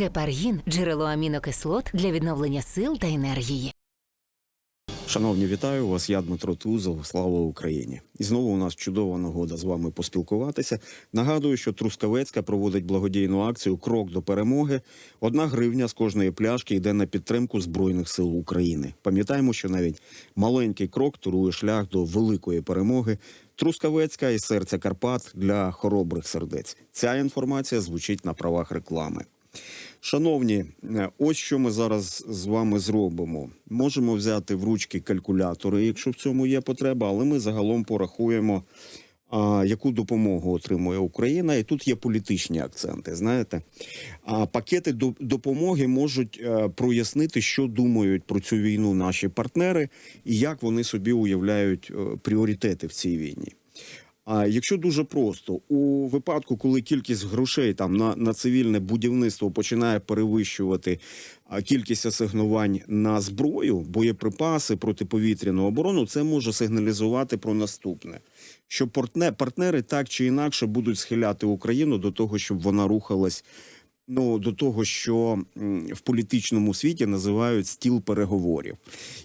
Гепаргін джерело амінокислот для відновлення сил та енергії. Шановні, вітаю вас. Я Дмитро Тузов. Слава Україні! І знову у нас чудова нагода з вами поспілкуватися. Нагадую, що Трускавецька проводить благодійну акцію Крок до перемоги. Одна гривня з кожної пляшки йде на підтримку збройних сил України. Пам'ятаємо, що навіть маленький крок турує шлях до великої перемоги. Трускавецька і серця Карпат для хоробрих сердець. Ця інформація звучить на правах реклами. Шановні, е, ось що ми зараз з вами зробимо. Можемо взяти в ручки калькулятори, якщо в цьому є потреба, але ми загалом порахуємо, а, яку допомогу отримує Україна. І тут є політичні акценти. Знаєте, а пакети до- допомоги можуть е, прояснити, що думають про цю війну наші партнери і як вони собі уявляють е, пріоритети в цій війні. А якщо дуже просто, у випадку, коли кількість грошей там на, на цивільне будівництво починає перевищувати кількість асигнувань на зброю, боєприпаси, протиповітряну оборону, це може сигналізувати про наступне: що партне- партнери так чи інакше будуть схиляти Україну до того, щоб вона рухалась. Ну, до того, що в політичному світі називають стіл переговорів.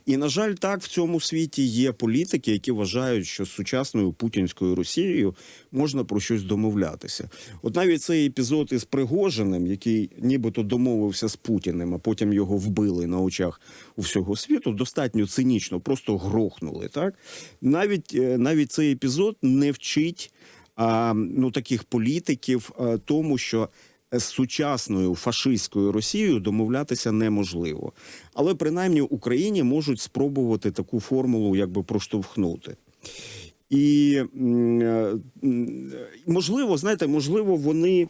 І, на жаль, так в цьому світі є політики, які вважають, що з сучасною путінською Росією можна про щось домовлятися. От навіть цей епізод із Пригожиним, який нібито домовився з Путіним, а потім його вбили на очах у всього світу, достатньо цинічно, просто грохнули. Так навіть е, навіть цей епізод не вчить а, ну таких політиків а, тому, що з сучасною фашистською Росією домовлятися неможливо. Але принаймні Україні можуть спробувати таку формулу якби проштовхнути. І е, можливо, знаєте, можливо, вони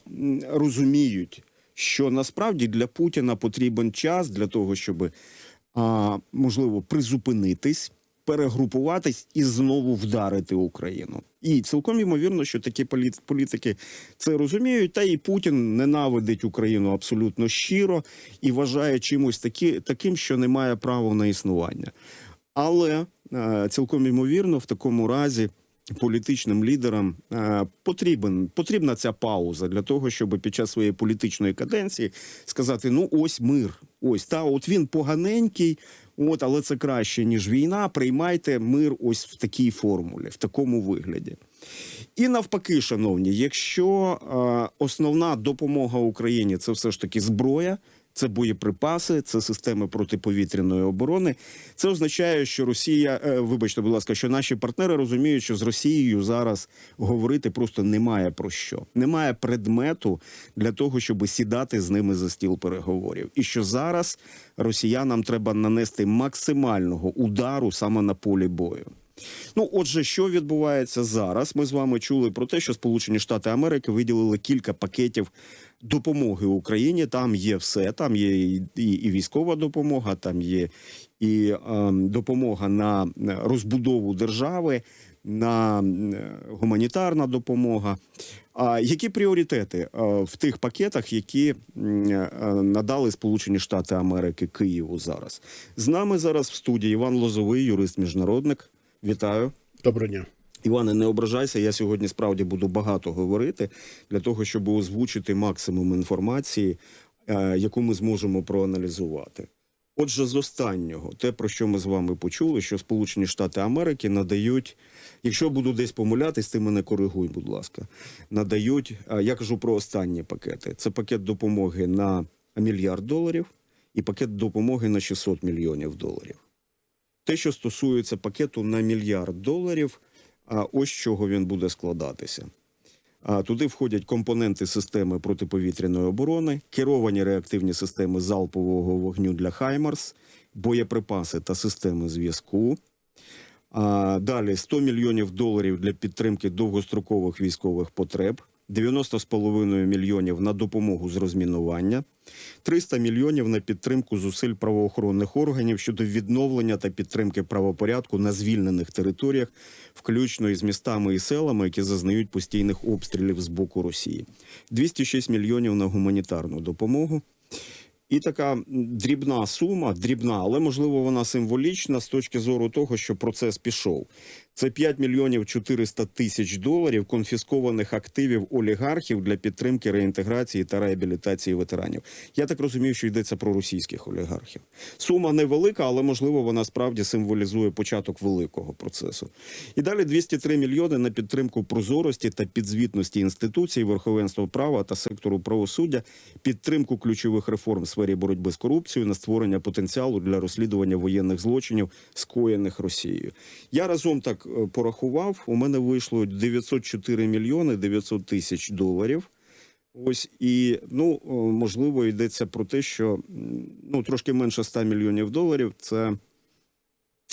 розуміють, що насправді для Путіна потрібен час для того, щоб можливо призупинитись, перегрупуватись і знову вдарити Україну. І цілком ймовірно, що такі політ- політики це розуміють. Та і Путін ненавидить Україну абсолютно щиро і вважає чимось такі, таким, що не має права на існування. Але е, цілком ймовірно, в такому разі політичним лідерам е, потрібен потрібна ця пауза для того, щоб під час своєї політичної каденції сказати: ну ось мир, ось та от він поганенький. От, але це краще ніж війна. Приймайте мир ось в такій формулі, в такому вигляді. І навпаки, шановні, якщо е, основна допомога Україні це все ж таки зброя, це боєприпаси, це системи протиповітряної оборони. Це означає, що Росія, е, вибачте, будь ласка, що наші партнери розуміють, що з Росією зараз говорити просто немає про що. Немає предмету для того, щоб сідати з ними за стіл переговорів. І що зараз росіянам треба нанести максимального удару саме на полі бою. Ну, отже, що відбувається зараз? Ми з вами чули про те, що Сполучені Штати Америки виділили кілька пакетів допомоги Україні. Там є все. Там є і, і, і військова допомога, там є і ем, допомога на розбудову держави, на гуманітарна допомога. А які пріоритети е, в тих пакетах, які е, надали Сполучені Штати Америки Києву зараз? З нами зараз в студії Іван Лозовий, юрист-міжнародник. Вітаю. Доброго дня. Іване, не ображайся. Я сьогодні справді буду багато говорити для того, щоб озвучити максимум інформації, е, яку ми зможемо проаналізувати. Отже, з останнього, те, про що ми з вами почули, що Сполучені Штати Америки надають, якщо буду десь помилятись, ти мене коригуй, будь ласка, надають, е, я кажу про останні пакети. Це пакет допомоги на мільярд доларів і пакет допомоги на 600 мільйонів доларів. Те, що стосується пакету на мільярд доларів, а ось чого він буде складатися. А туди входять компоненти системи протиповітряної оборони, керовані реактивні системи залпового вогню для Хаймарс, боєприпаси та системи зв'язку. Далі 100 мільйонів доларів для підтримки довгострокових військових потреб, 90,5 мільйонів на допомогу з розмінування, 300 мільйонів на підтримку зусиль правоохоронних органів щодо відновлення та підтримки правопорядку на звільнених територіях, включно із містами і селами, які зазнають постійних обстрілів з боку Росії, 206 мільйонів на гуманітарну допомогу. І така дрібна сума, дрібна, але можливо вона символічна з точки зору того, що процес пішов. Це 5 мільйонів 400 тисяч доларів конфіскованих активів олігархів для підтримки реінтеграції та реабілітації ветеранів. Я так розумію, що йдеться про російських олігархів. Сума невелика, але можливо вона справді символізує початок великого процесу. І далі 203 мільйони на підтримку прозорості та підзвітності інституцій, верховенства права та сектору правосуддя, підтримку ключових реформ в сфері боротьби з корупцією, на створення потенціалу для розслідування воєнних злочинів, скоєних Росією. Я разом так е, порахував. У мене вийшло 904 мільйони 900 тисяч доларів. Ось і ну можливо йдеться про те, що ну трошки менше 100 мільйонів доларів це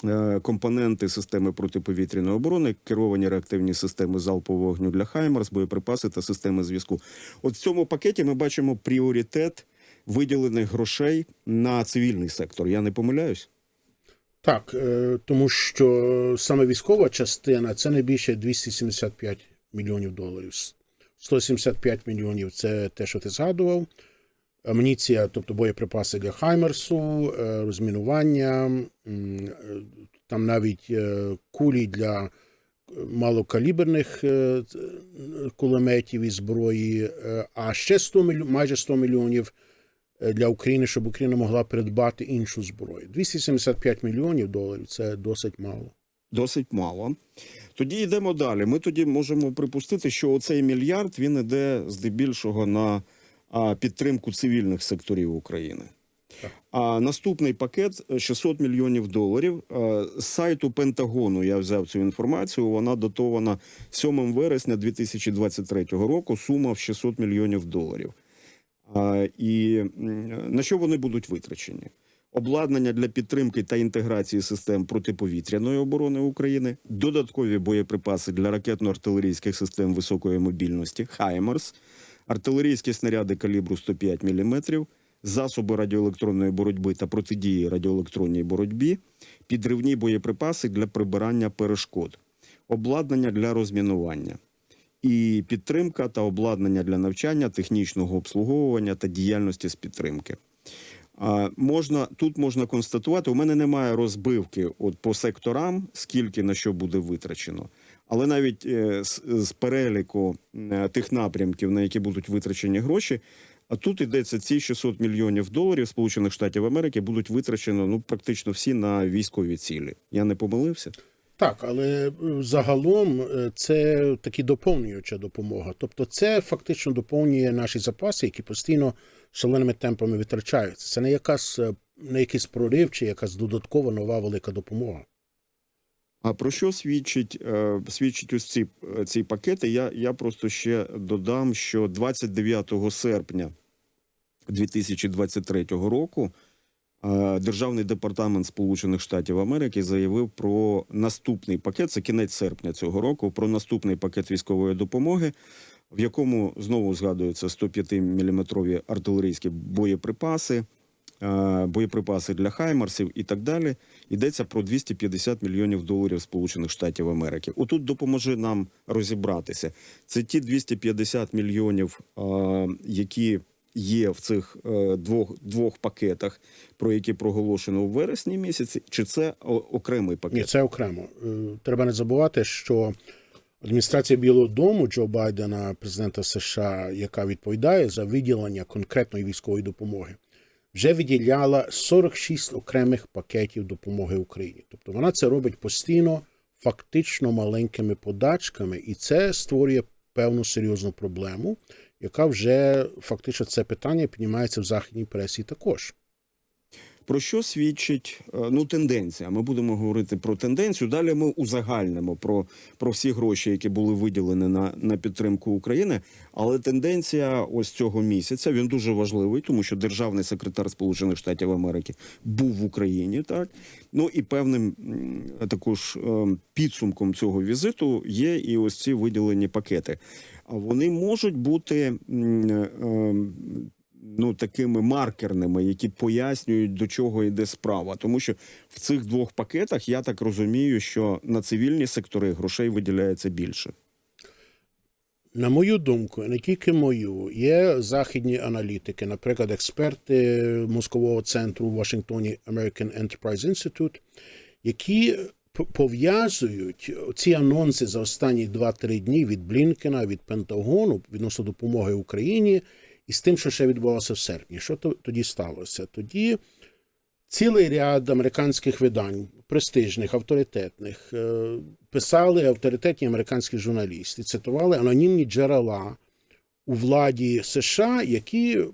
е, компоненти системи протиповітряної оборони, керовані реактивні системи залпового вогню для Хаймарс, боєприпаси та системи зв'язку. От в цьому пакеті ми бачимо пріоритет виділених грошей на цивільний сектор. Я не помиляюсь. Так, е, тому що саме військова частина це не більше 275 мільйонів доларів. 175 мільйонів це те, що ти згадував. Амуніція, тобто боєприпаси для Хаймерсу, е, розмінування, е, там навіть кулі для малокаліберних кулеметів і зброї, а ще 100 мільйонів, майже 100 мільйонів для України, щоб Україна могла придбати іншу зброю. 275 мільйонів доларів це досить мало. Досить мало. Тоді йдемо далі. Ми тоді можемо припустити, що оцей мільярд він іде здебільшого на підтримку цивільних секторів України. А наступний пакет е, 600 мільйонів доларів. Е, З сайту Пентагону я взяв цю інформацію. Вона датована 7 вересня 2023 року. Сума в 600 мільйонів доларів. І на що вони будуть витрачені? Обладнання для підтримки та інтеграції систем протиповітряної оборони України, додаткові боєприпаси для ракетно-артилерійських систем високої мобільності Хаймерс, артилерійські снаряди калібру 105 мм, засоби радіоелектронної боротьби та протидії радіоелектронній боротьбі, підривні боєприпаси для прибирання перешкод, обладнання для розмінування і підтримка та обладнання для навчання, технічного обслуговування та діяльності з підтримки. Можна тут можна констатувати, у мене немає розбивки от по секторам, скільки на що буде витрачено. Але навіть е, з, з переліку е, тих напрямків, на які будуть витрачені гроші, а тут йдеться ці 600 мільйонів доларів Сполучених Штатів Америки будуть витрачено ну практично всі на військові цілі. Я не помилився. Так, але е, загалом е, це таки доповнююча допомога. Тобто, це фактично доповнює наші запаси, які постійно шаленими темпами витрачаються. Це не якась е, не якийсь прорив чи якась додаткова нова велика допомога. А про що свідчить, свідчить ось ці, ці пакети? Я, я просто ще додам, що 29 серпня 2023 року Державний департамент Сполучених Штатів Америки заявив про наступний пакет. Це кінець серпня цього року. Про наступний пакет військової допомоги, в якому знову згадуються 105-мм артилерійські боєприпаси, е, боєприпаси для хаймарсів і так далі. Йдеться про 250 мільйонів доларів Сполучених Штатів Америки. Отут допоможи нам розібратися. Це ті 250 мільйонів, е, які є в цих е, двох, двох пакетах, про які проголошено у вересні місяці, чи це окремий пакет? Ні, це окремо. Е, Треба не забувати, що адміністрація Білого Дому Джо Байдена, президента США, яка відповідає за виділення конкретної військової допомоги, вже виділяла 46 окремих пакетів допомоги Україні. Тобто вона це робить постійно, фактично маленькими подачками, і це створює певну серйозну проблему, яка вже фактично це питання піднімається в західній пресі також. Про що свідчить е, ну тенденція? Ми будемо говорити про тенденцію. Далі ми узагальнимо про, про всі гроші, які були виділені на, на підтримку України. Але тенденція ось цього місяця він дуже важливий, тому що державний секретар Сполучених Штатів Америки був в Україні. Так ну і певним також е, підсумком цього візиту є і ось ці виділені пакети. Вони можуть бути. е, ну такими маркерними, які пояснюють до чого йде справа. Тому що в цих двох пакетах я так розумію, що на цивільні сектори грошей виділяється більше. На мою думку, не тільки мою, є західні аналітики, наприклад, експерти мозкового центру в Вашингтоні American Enterprise Institute, які пов'язують ці анонси за останні 2-3 дні від Блінкена, від Пентагону відносно допомоги Україні і з тим, що ще відбувалося в серпні. Що то- тоді сталося? Тоді цілий ряд американських видань, престижних, авторитетних, е, писали авторитетні американські журналісти, цитували анонімні джерела у владі США, які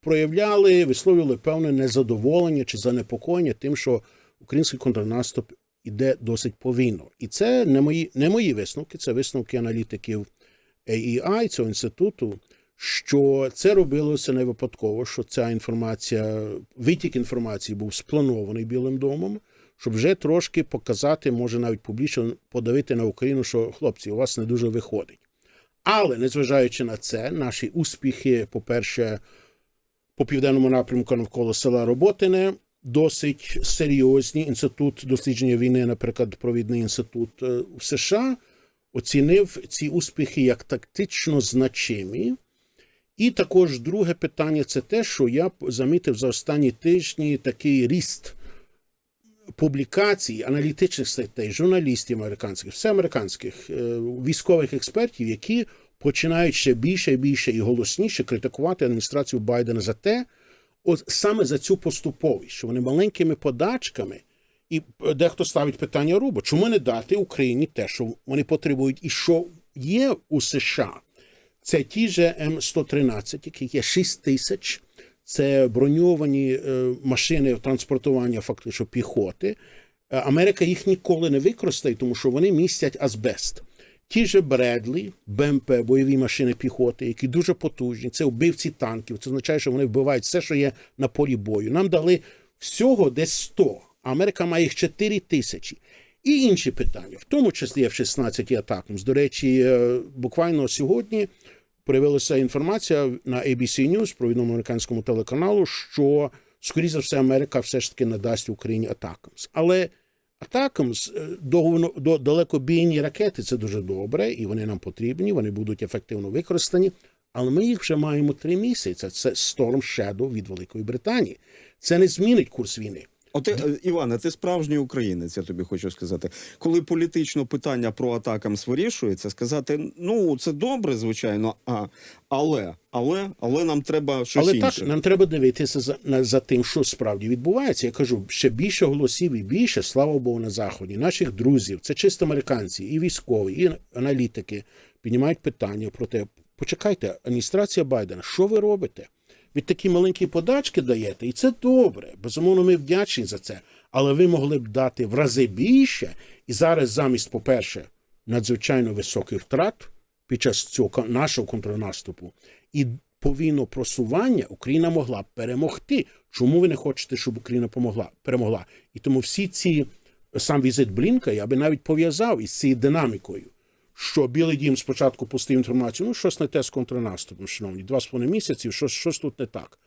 проявляли, висловлювали певне незадоволення чи занепокоєння тим, що український контрнаступ іде досить повільно. І це не мої, не мої висновки, це висновки аналітиків AEI, цього інституту, що це робилося не випадково, що ця інформація, витік інформації був спланований Білим домом, щоб вже трошки показати, може навіть публічно подавити на Україну, що хлопці, у вас не дуже виходить. Але незважаючи на це, наші успіхи, по-перше, по південному напрямку навколо села Роботине досить серйозні. Інститут дослідження війни, наприклад, провідний інститут е, в США, оцінив ці успіхи як тактично значимі. І також друге питання це те, що я замітив за останні тижні такий ріст публікацій, аналітичних статей, журналістів американських, все американських е, військових експертів, які починають ще більше і більше і голосніше критикувати адміністрацію Байдена за те, от саме за цю поступовість, що вони маленькими подачками, і е, дехто ставить питання Рубо, чому не дати Україні те, що вони потребують, і що є у США. Це ті же М113, яких є 6 тисяч. Це броньовані е, машини транспортування фактично піхоти. Е, Америка їх ніколи не використає, тому що вони містять азбест. Ті же Бредлі, БМП, бойові машини піхоти, які дуже потужні, це вбивці танків. Це означає, що вони вбивають все, що є на полі бою. Нам дали всього десь 100, а Америка має їх 4 тисячі. І інші питання, в тому числі F-16 атакам. До речі, е, буквально сьогодні появилася інформація на ABC News, провідному американському телеканалу, що, скоріше за все, Америка все ж таки надасть Україні атакамс. Але атакамс е, до далекобійні ракети це дуже добре, і вони нам потрібні, вони будуть ефективно використані. Але ми їх вже маємо три місяці. Це Storm Shadow від Великої Британії. Це не змінить курс війни. От ти, е, Іване, ти справжній українець, я тобі хочу сказати. Коли політично питання про атакам вирішується, сказати, ну це добре, звичайно, а але, але, але нам треба щось Але інше. так нам треба дивитися за, за тим, що справді відбувається. Я кажу, ще більше голосів і більше, слава Богу, на заході, наших друзів, це чисто американці, і військові, і аналітики піднімають питання про те, почекайте, адміністрація Байдена, що ви робите? Ви такі маленькі подачки даєте, і це добре. Безумовно, ми вдячні за це. Але ви могли б дати в рази більше, і зараз замість, по-перше, надзвичайно високих втрат під час цього нашого контрнаступу і повільного просування Україна могла б перемогти. Чому ви не хочете, щоб Україна помогла, перемогла? І тому всі ці сам візит Блінка я би навіть пов'язав із цією динамікою. Що Білий Дім спочатку пустив інформацію, ну щось не те з контрнаступом, шановні, два з половиною місяці, щось, щось тут не так.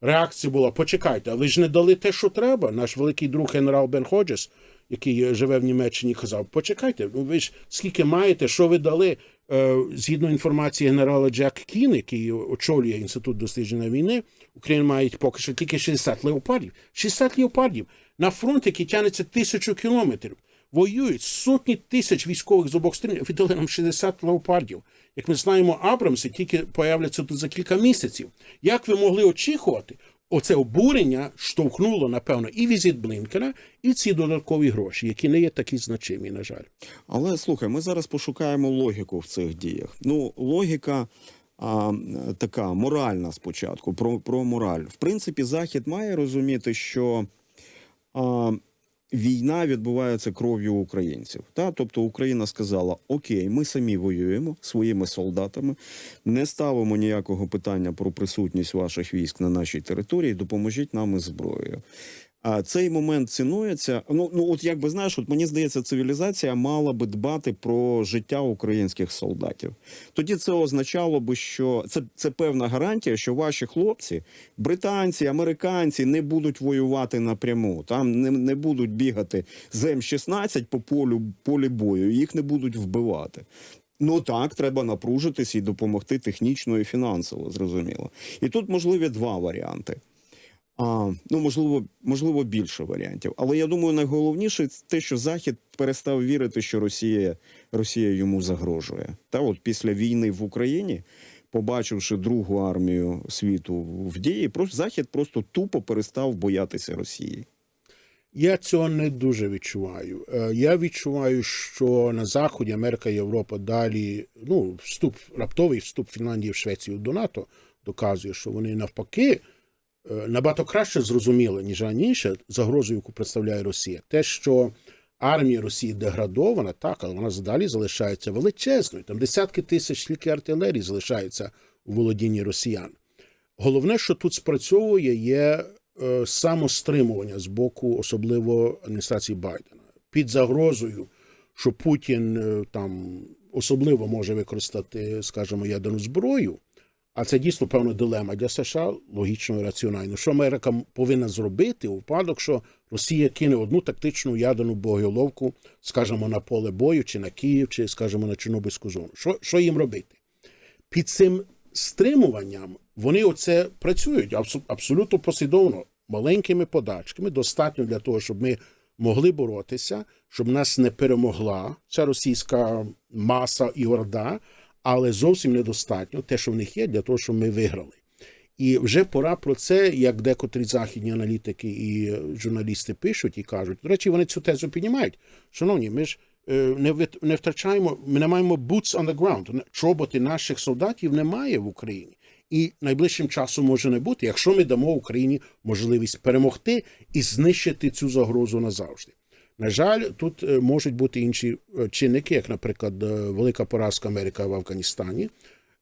Реакція була: почекайте, а ви ж не дали те, що треба. Наш великий друг генерал Бен Ходжес, який живе в Німеччині, казав: почекайте, ну ви ж скільки маєте, що ви дали? Е, Згідно інформації генерала Джек Кін, який очолює інститут дослідження війни, Україна має поки що тільки 60 леопардів. 60 леопардів на фронт, який тягнеться тисячу кілометрів. Воюють сотні тисяч військових з обох сторін. Віддали нам 60 леопардів. Як ми знаємо, Абрамси тільки появляться тут за кілька місяців. Як ви могли очікувати? Оце обурення штовхнуло, напевно, і візит Блінкена, і ці додаткові гроші, які не є такі значимі, на жаль. Але слухай, ми зараз пошукаємо логіку в цих діях. Ну, логіка а, така моральна спочатку, про, про мораль. В принципі, Захід має розуміти, що а, війна відбувається кров'ю українців. Та? Тобто Україна сказала: Окей, ми самі воюємо своїми солдатами, не ставимо ніякого питання про присутність ваших військ на нашій території, допоможіть нам із зброєю. А цей момент цінується. Ну ну от як би знаєш, от мені здається, цивілізація мала би дбати про життя українських солдатів. Тоді це означало би, що це, це певна гарантія, що ваші хлопці, британці, американці, не будуть воювати напряму. Там не, не будуть бігати з М16 по полю полі бою, їх не будуть вбивати. Ну так, треба напружитись і допомогти технічно і фінансово, зрозуміло. І тут можливі два варіанти. А, ну, можливо, можливо, більше варіантів. Але я думаю, найголовніше те, що Захід перестав вірити, що Росія, Росія йому загрожує. Та от після війни в Україні, побачивши другу армію світу в дії, просто Захід просто тупо перестав боятися Росії. Я цього не дуже відчуваю. Е, Я відчуваю, що на Заході Америка Європа далі ну, вступ, раптовий вступ Фінляндії в Швецію до НАТО доказує, що вони навпаки набагато краще зрозуміли, ніж раніше, загрозу, яку представляє Росія. Те, що армія Росії деградована, так, але вона далі залишається величезною. Там десятки тисяч тільки артилерії залишаються у володінні росіян. Головне, що тут спрацьовує, є е, самостримування з боку, особливо адміністрації Байдена, під загрозою, що Путін е, там особливо може використати, скажімо, ядерну зброю. А це дійсно певна дилема для США, логічно і раціонально. Що Америка повинна зробити у випадок, що Росія кине одну тактичну ядерну боєголовку, скажімо, на поле бою, чи на Київ, чи, скажімо, на Чорнобильську зону. Що, що їм робити? під цим стримуванням вони оце працюють абсо- абсолютно послідовно, маленькими подачками, достатньо для того, щоб ми могли боротися, щоб нас не перемогла ця російська маса і орда, але зовсім недостатньо те, що в них є, для того, щоб ми виграли. І вже пора про це, як декотрі західні аналітики і журналісти пишуть і кажуть. До речі, вони цю тезу піднімають. Шановні, ми ж е, не не втрачаємо, ми не маємо boots on the ground. Чоботи наших солдатів немає в Україні. І найближчим часом може не бути, якщо ми дамо Україні можливість перемогти і знищити цю загрозу назавжди. На жаль, тут е, можуть бути інші е, чинники, як, наприклад, е, велика поразка Америки в Афганістані.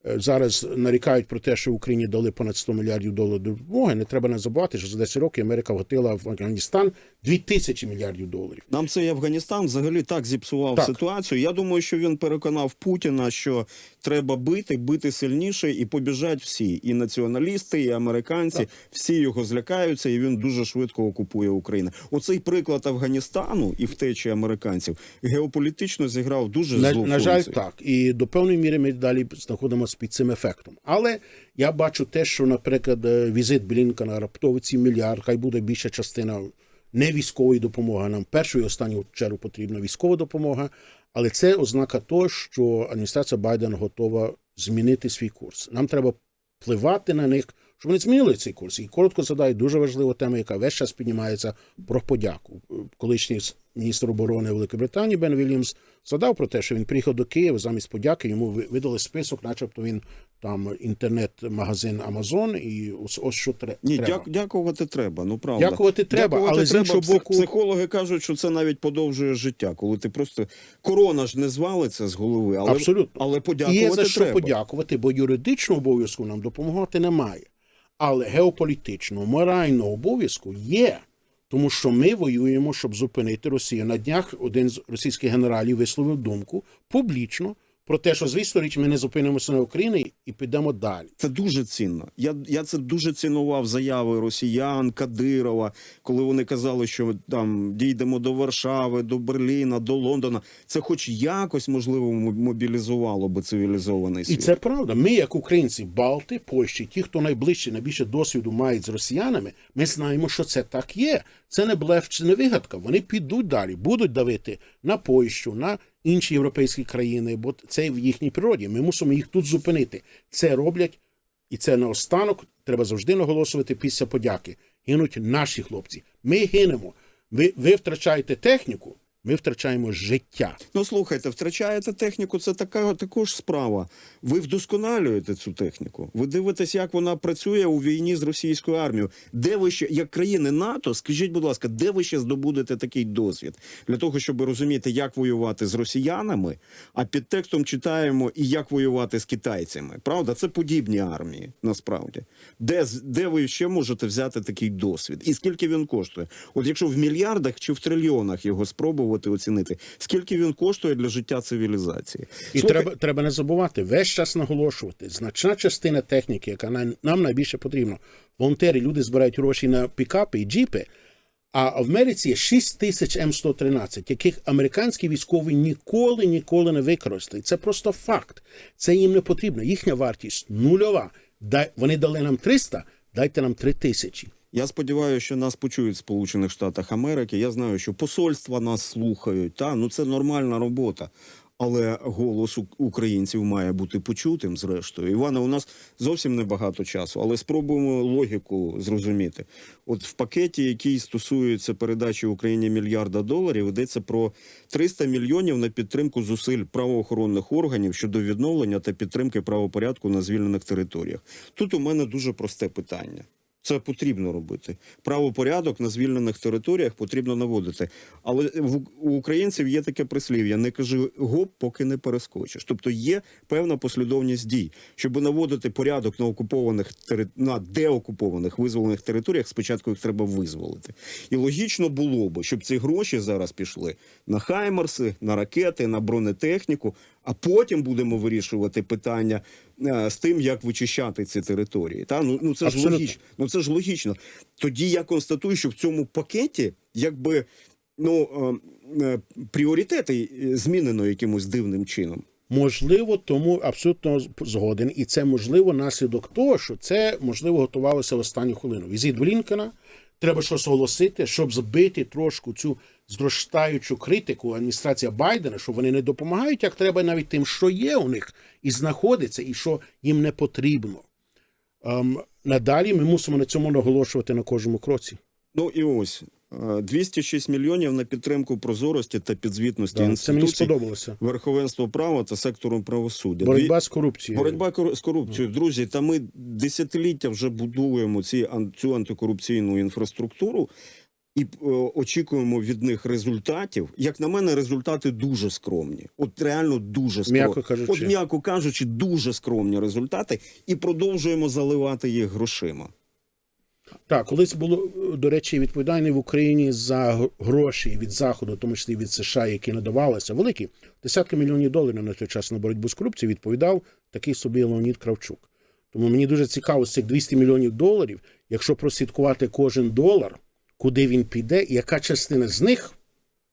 Е, Зараз нарікають про те, що Україні дали понад 100 мільярдів доларів допомоги. Не треба не забувати, що за 10 років Америка вгатила в Афганістан 2 тисячі мільярдів доларів. Нам цей Афганістан взагалі так зіпсував Так. ситуацію. Я думаю, що він переконав Путіна, що треба бити, бити сильніше, і побіжать всі, і націоналісти, і американці. Всі його злякаються, і він дуже швидко окупує Україну. Оцей приклад Афганістану і втечі американців геополітично зіграв дуже На, злу на жаль, функцію. так. І до певної міри ми далі знаходимося під цим ефектом. Але я бачу те, що, наприклад, е, візит Блінкана, на ці мільярд, хай буде більша частина не військової допомоги. Нам першу і останню чергу потрібна військова допомога. Але це ознака того, що адміністрація Байдена готова змінити свій курс. Нам треба впливати на них, щоб вони змінили цей курс. І коротко задаю дуже важливу тему, яка весь час піднімається про подяку. Колишній міністр оборони Великої Британії Бен Вільямс згадав про те, що він приїхав до Києва замість подяки. Йому ви- видали список, начебто він там інтернет-магазин Амазон, і ось, ось що тре- Ні, треба. дяк, дякувати треба. Ну правда. Дякувати треба, але з іншого боку- психологи кажуть, що це навіть подовжує життя, коли ти просто корона ж не звалиться з голови, але Абсолютно. але подякувати Є за що треба. подякувати, бо юридичного обов'язку нам допомагати немає. Але геополітичного, морального обов'язку є. Тому що ми воюємо, щоб зупинити Росію. На днях один з російських генералів висловив думку публічно про те, що звісно річ ми не зупинимося на Україні і підемо далі. Це дуже цінно. Я, я це дуже цінував заяви росіян, Кадирова, коли вони казали, що там дійдемо до Варшави, до Берліна, до Лондона. Це хоч якось можливо мобілізувало би цивілізований світ. І це правда. Ми, як українці, Балти, Польщі, ті, хто найближче, найбільше досвіду мають з росіянами, ми знаємо, що це так є. Це не блеф, чи не вигадка. Вони підуть далі, будуть давити на Польщу, на інші європейські країни, бо це в їхній природі. Ми мусимо їх тут зупинити. Це роблять, і це наостанок. Треба завжди наголошувати після подяки. Гинуть наші хлопці. Ми гинемо. Ви, ви втрачаєте техніку, ми втрачаємо життя. Ну слухайте, втрачаєте техніку, це така також справа. Ви вдосконалюєте цю техніку. Ви дивитесь, як вона працює у війні з російською армією. Де ви ще, як країни НАТО, скажіть, будь ласка, де ви ще здобудете такий досвід для того, щоб розуміти, як воювати з росіянами, а під текстом читаємо і як воювати з китайцями. Правда, це подібні армії, насправді. Де, де ви ще можете взяти такий досвід? І скільки він коштує? От якщо в мільярдах чи в трильйонах його спробувати оцінити, скільки він коштує для життя цивілізації? І Слухай, треба, треба не забувати, весь час наголошувати. Значна частина техніки, яка нам, нам найбільше потрібна. Волонтери, люди збирають гроші на пікапи і джіпи. А в Америці є 6 тисяч М113, яких американські військові ніколи ніколи не використають. Це просто факт. Це їм не потрібно. Їхня вартість нульова. Дай, вони дали нам 300, дайте нам 3 тисячі. Я сподіваюся, що нас почують в Сполучених Штатах Америки. Я знаю, що посольства нас слухають. Та ну це нормальна робота. Але голос українців має бути почутим, зрештою. Іване, у нас зовсім небагато часу, але спробуємо логіку зрозуміти. От в пакеті, який стосується передачі Україні мільярда доларів, йдеться про 300 мільйонів на підтримку зусиль правоохоронних органів щодо відновлення та підтримки правопорядку на звільнених територіях. Тут у мене дуже просте питання. Це потрібно робити. Правопорядок на звільнених територіях потрібно наводити. Але у українців є таке прислів'я: не кажи гоп, поки не перескочиш. Тобто є певна послідовність дій, щоб наводити порядок на окупованих на деокупованих визволених територіях. Спочатку їх треба визволити. І логічно було би, щоб ці гроші зараз пішли на хаймерси, на ракети, на бронетехніку. А потім будемо вирішувати питання е, з тим, як вичищати ці території. Та ну, ну це ж Абсолютно. логічно. Ну це ж логічно. Тоді я констатую, що в цьому пакеті якби ну е, е, пріоритети е, змінено якимось дивним чином. Можливо, тому абсолютно згоден. І це можливо наслідок того, що це можливо готувалося в останню хвилину. Візит Блінкена, треба щось оголосити, щоб збити трошку цю зростаючу критику адміністрація Байдена, що вони не допомагають, як треба навіть тим, що є у них, і знаходиться, і що їм не потрібно. Ем, надалі ми мусимо на цьому наголошувати на кожному кроці. Ну і ось е, 206 мільйонів на підтримку прозорості та підзвітності Да, це мені сподобалося. верховенства права та сектору правосуддя. Боротьба з корупцією. Боротьба з корупцією, друзі. Та ми десятиліття вже будуємо ці цю антикорупційну інфраструктуру і е, очікуємо від них результатів. Як на мене, результати дуже скромні. От реально дуже скромні. М'яко кажучи. От м'яко кажучи, дуже скромні результати, і продовжуємо заливати їх грошима. Так, колись було, до речі, відповідальний в Україні за гроші від Заходу, тому числі від США, які надавалися, великі десятки мільйонів доларів на той час на боротьбу з корупцією, відповідав такий собі Леонід Кравчук. Тому мені дуже цікаво з цих 200 мільйонів доларів, якщо прослідкувати кожен долар, куди він піде, і яка частина з них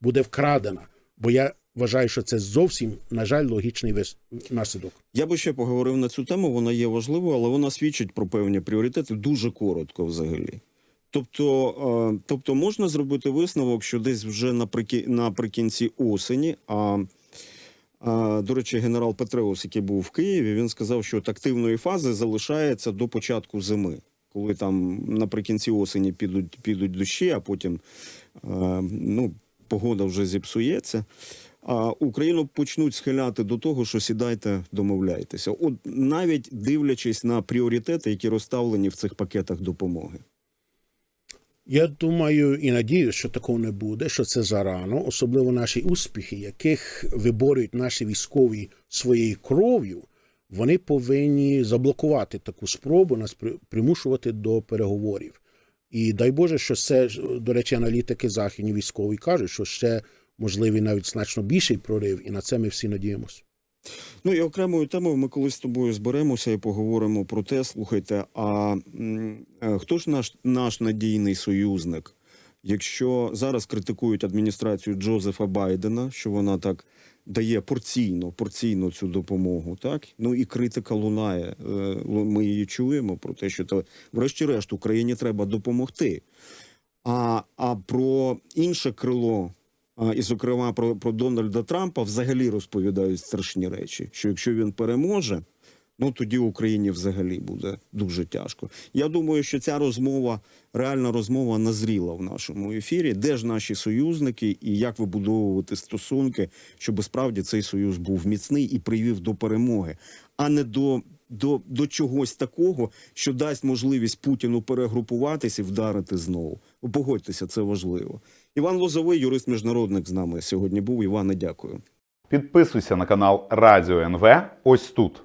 буде вкрадена. Бо я вважаю, що це зовсім, на жаль, логічний наслідок. Я би ще поговорив на цю тему. Вона є важливою, але вона свідчить про певні пріоритети дуже коротко взагалі. Тобто, е, тобто можна зробити висновок, що десь вже наприкінці осені. А, до речі, генерал Петреус, який був в Києві, він сказав, що от активної фази залишається до початку зими, коли там наприкінці осені підуть, підуть дощі, а потім е, ну, погода вже зіпсується. А Україну почнуть схиляти до того, що сідайте, домовляйтеся. От навіть дивлячись на пріоритети, які розставлені в цих пакетах допомоги. Я думаю і надію, що такого не буде, що це зарано, особливо наші успіхи, яких виборюють наші військові своєю кров'ю, вони повинні заблокувати таку спробу нас примушувати до переговорів. І дай Боже, що це до речі, аналітики західні військові кажуть, що ще можливий навіть значно більший прорив, і на це ми всі надіємося. Ну і окремою темою ми колись з тобою зберемося і поговоримо про те. Слухайте, а е, хто ж наш, наш надійний союзник? Якщо зараз критикують адміністрацію Джозефа Байдена, що вона так дає порційно, порційно цю допомогу, так ну і критика лунає. е, Ми її чуємо про те, що то, врешті-решт Україні треба допомогти. А, а про інше крило, і, зокрема, про, про Дональда Трампа взагалі розповідають страшні речі. Що якщо він переможе, ну тоді Україні взагалі буде дуже тяжко. Я думаю, що ця розмова, реальна розмова, назріла в нашому ефірі. Де ж наші союзники і як вибудовувати стосунки, щоб справді цей союз був міцний і привів до перемоги, а не до. До, до чогось такого, що дасть можливість Путіну перегрупуватися і вдарити знову. Погодьтеся, це важливо. Іван Лозовий, юрист міжнародник, з нами сьогодні був. Іване, дякую. Підписуйся на канал Радіо НВ ось тут.